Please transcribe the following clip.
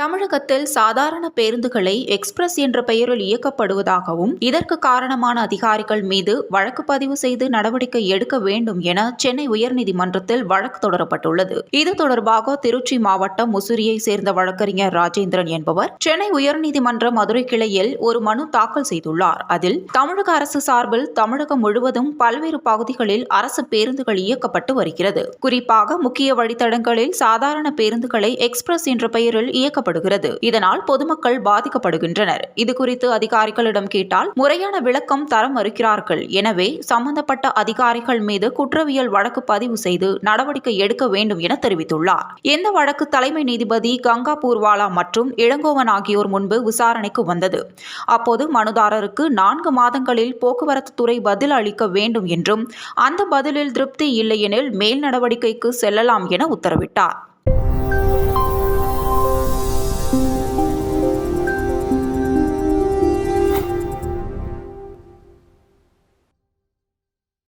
தமிழகத்தில் சாதாரண பேருந்துகளை எக்ஸ்பிரஸ் என்ற பெயரில் இயக்கப்படுவதாகவும் இதற்கு காரணமான அதிகாரிகள் மீது வழக்கு பதிவு செய்து நடவடிக்கை எடுக்க வேண்டும் என சென்னை உயர்நீதிமன்றத்தில் வழக்கு தொடரப்பட்டுள்ளது. இது தொடர்பாக திருச்சி மாவட்டம் முசிறியை சேர்ந்த வழக்கறிஞர் ராஜேந்திரன் என்பவர் சென்னை உயர்நீதிமன்ற மதுரை கிளையில் ஒரு மனு தாக்கல் செய்துள்ளார். அதில் தமிழக அரசு சார்பில் தமிழகம் முழுவதும் பல்வேறு பகுதிகளில் அரசு பேருந்துகள் இயக்கப்பட்டு வருகிறது. குறிப்பாக முக்கிய வழித்தடங்களில் சாதாரண பேருந்துகளை எக்ஸ்பிரஸ் என்ற பெயரில் இயக்கப்படுகிறது இதனால் பொதுமக்கள் பாதிக்கப்படுகின்றனர். இது குறித்து அதிகாரிகளிடம் கேட்டால் முறையான விளக்கம் தர மறுக்கிறார்கள். எனவே சம்பந்தப்பட்ட அதிகாரிகள் மீது குற்றவியல் வழக்கு பதிவு செய்து நடவடிக்கை எடுக்க வேண்டும் என தெரிவித்துள்ளார். இந்த வழக்கு தலைமை நீதிபதி கங்கா பூர்வாலா மற்றும் இளங்கோவன் ஆகியோர் முன்பு விசாரணைக்கு வந்தது. அப்போது மனுதாரருக்கு நான்கு மாதங்களில் போக்குவரத்து துறை பதில் அளிக்க வேண்டும் என்றும் அந்த பதிலில் திருப்தி இல்லையெனில் மேல் நடவடிக்கைக்கு செல்லலாம் என உத்தரவிட்டார்.